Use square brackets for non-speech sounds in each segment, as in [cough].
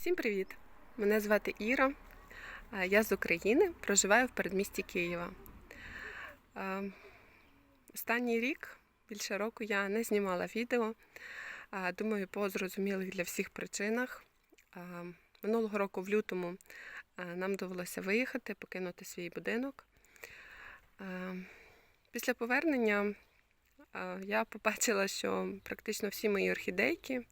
Всім привіт! Мене звати Іра. Я з України, проживаю в передмісті Києва. Останній рік, більше року, я не знімала відео. Думаю, по зрозумілих для всіх причинах. Минулого року, в лютому, нам довелося виїхати, покинути свій будинок. Після повернення я побачила, що практично всі мої орхідейки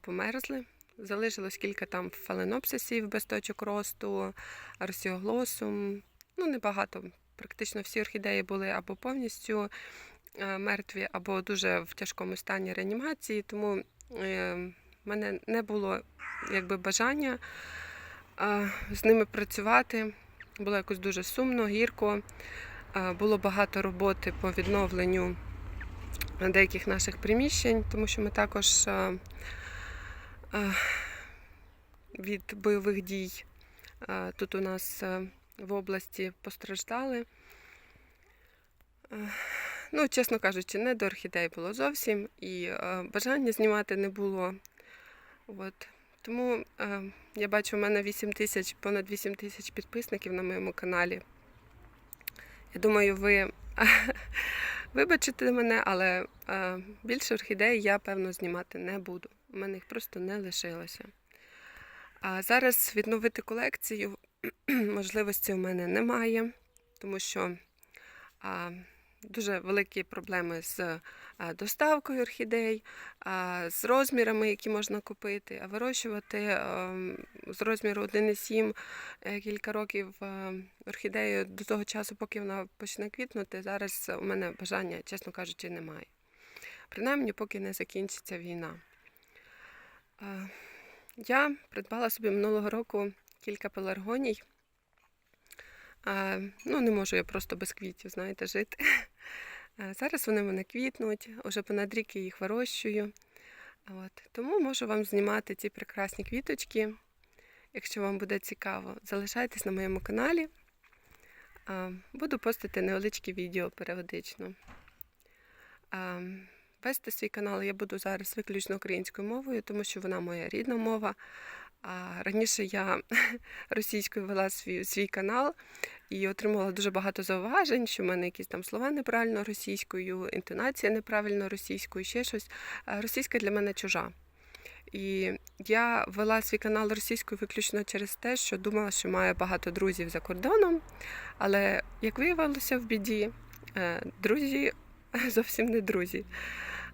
померзли. Залишилось кілька там фаленопсисів без точок росту, арсіоглосум. Ну, небагато. Практично всі орхідеї були або повністю е, мертві, або дуже в тяжкому стані реанімації, тому е, в мене не було якби бажання е, з ними працювати. Було якось дуже сумно, гірко. Було багато роботи по відновленню деяких наших приміщень, тому що ми також від бойових дій е, тут у нас е, в області постраждали. Е, Ну, чесно кажучи, не до орхідей було зовсім, і е, бажання знімати не було. От. Тому е, я бачу, у мене 8 тисяч, понад 8 тисяч підписників на моєму каналі. Я думаю, ви вибачите мене, але е, більше орхідей я, певно, знімати не буду. У мене їх просто не лишилося. А зараз відновити колекцію [clears throat] можливості у мене немає, тому що а, дуже великі проблеми з доставкою орхідей, з розмірами, які можна купити, а вирощувати з розміру 1,7 е, кілька років е, орхідею до того часу, поки вона почне квітнути, зараз у мене бажання, чесно кажучи, немає. Принаймні, поки не закінчиться війна. Е, Я придбала собі минулого року кілька пеларгоній. Ну, не можу я просто без квітів, знаєте, жити. Зараз вони в мене квітнуть, уже понад рік я їх вирощую. От. Тому можу вам знімати ці прекрасні квіточки. Якщо вам буде цікаво, залишайтесь на моєму каналі. Буду постити невеличкі відео періодично. Вести свій канал я буду зараз виключно українською мовою, тому що вона моя рідна мова. А раніше я [laughs] російською вела свій, свій канал і отримувала дуже багато зауважень, що в мене якісь там слова неправильно російською, інтонація неправильно російською, ще щось. Російська для мене чужа. І я вела свій канал російською виключно через те, що думала, що маю багато друзів за кордоном. Але як виявилося в біді, е, друзі [laughs] зовсім не друзі.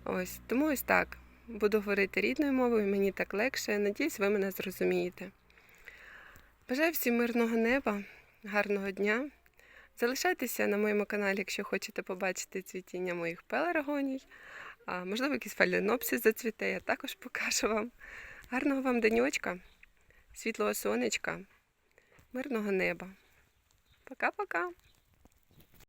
Ось тому ось так. Буду говорити рідною мовою, мені так легше. Надіюсь, ви мене зрозумієте. Бажаю всім мирного неба, гарного дня. Залишайтеся на моєму каналі, якщо хочете побачити цвітіння моїх пеларгоній. А, можливо, якийсь фаленопсис зацвіте, я також покажу вам. Гарного вам денечка, світлого сонечка, мирного неба. Пока-пока!